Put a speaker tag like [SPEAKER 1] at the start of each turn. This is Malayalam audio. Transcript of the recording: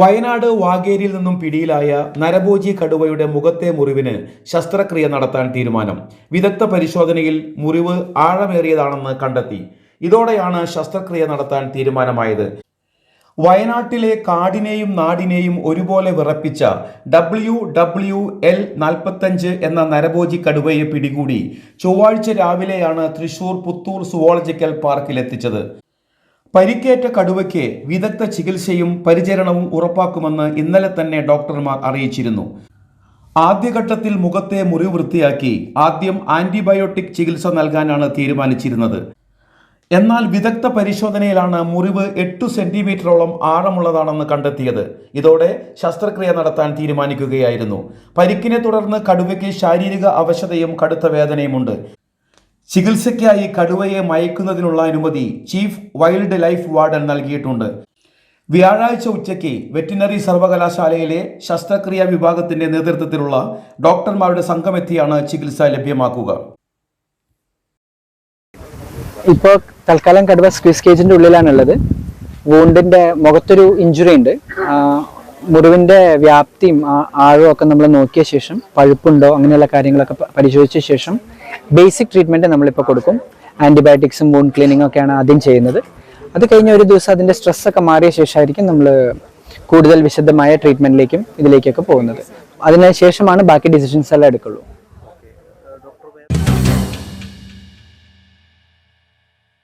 [SPEAKER 1] വയനാട് വാഗേരിയിൽ നിന്നും പിടിയിലായ നരഭോജി കടുവയുടെ മുഖത്തെ മുറിവിന് ശസ്ത്രക്രിയ നടത്താൻ തീരുമാനം. വിദഗ്ധ പരിശോധനയിൽ മുറിവ് ആഴമേറിയതാണെന്ന് കണ്ടെത്തി. ഇതോടെയാണ് ശസ്ത്രക്രിയ നടത്താൻ തീരുമാനമായത്. വയനാട്ടിലെ കാടിനെയും നാടിനെയും ഒരുപോലെ വിറപ്പിച്ച ഡബ്ല്യു ഡബ്ല്യു എൽ നാൽപ്പത്തഞ്ച് എന്ന നരഭോജി കടുവയെ പിടികൂടി ചൊവ്വാഴ്ച രാവിലെയാണ് തൃശൂർ പുത്തൂർ സുവോളജിക്കൽ പാർക്കിലെത്തിച്ചത്. പരിക്കേറ്റ കടുവയ്ക്ക് വിദഗ്ധ ചികിത്സയും പരിചരണവും ഉറപ്പാക്കുമെന്ന് ഇന്നലെ തന്നെ ഡോക്ടർമാർ അറിയിച്ചിരുന്നു. ആദ്യഘട്ടത്തിൽ മുഖത്തെ മുറിവ് വൃത്തിയാക്കി ആദ്യം ആന്റിബയോട്ടിക് ചികിത്സ നൽകാനാണ് തീരുമാനിച്ചിരുന്നത്. എന്നാൽ വിദഗ്ധ പരിശോധനയിലാണ് മുറിവ് എട്ട് സെന്റിമീറ്ററോളം ആഴമുള്ളതാണെന്ന് കണ്ടെത്തിയത്. ഇതോടെ ശസ്ത്രക്രിയ നടത്താൻ തീരുമാനിക്കുകയായിരുന്നു. പരിക്കിനെ തുടർന്ന് കടുവയ്ക്ക് ശാരീരിക അവശതയും കടുത്ത വേദനയുമുണ്ട്. ചികിത്സയ്ക്കായി കടുവയെ മയക്കുന്നതിനുള്ള അനുമതി ചീഫ് വൈൽഡ് ലൈഫ് വാർഡൻ നൽകിയിട്ടുണ്ട്. വ്യാഴാഴ്ച ഉച്ചയ്ക്ക് വെറ്റിനറി സർവകലാശാലയിലെ ശസ്ത്രക്രിയാ വിഭാഗത്തിന്റെ നേതൃത്വത്തിലുള്ള ഡോക്ടർമാരുടെ സംഘമെത്തിയാണ് ചികിത്സ ലഭ്യമാക്കുക.
[SPEAKER 2] ഇപ്പോൾ തൽക്കാലം കടുവ സ്ക്വീസ് കേജിന്റെ ഉള്ളിലാണുള്ളത്. വൂണ്ടിന്റെ മുഖത്തൊരു ഇഞ്ചുറി ഉണ്ട്. മുറിവിന്റെ വ്യാപ്തിയും ആഴവും ഒക്കെ നമ്മൾ നോക്കിയ ശേഷം പഴുപ്പുണ്ടോ അങ്ങനെയുള്ള കാര്യങ്ങളൊക്കെ പരിശോധിച്ച ശേഷം ബേസിക് ട്രീറ്റ്മെന്റ് നമ്മളിപ്പോൾ കൊടുക്കും. ആന്റിബയോട്ടിക്സും വൂൺ ക്ലീനിങ്ങും ഒക്കെയാണ് ആദ്യം ചെയ്യുന്നത്. അത് കഴിഞ്ഞ ഒരു ദിവസം അതിന്റെ സ്ട്രെസ് ഒക്കെ മാറിയ ശേഷമായിരിക്കും നമ്മൾ കൂടുതൽ വിശദമായ ട്രീറ്റ്മെന്റിലേക്കും ഇതിലേക്കൊക്കെ പോകുന്നത്. അതിനുശേഷമാണ് ബാക്കി ഡിസിഷൻസ് എല്ലാം എടുക്കുള്ളൂ.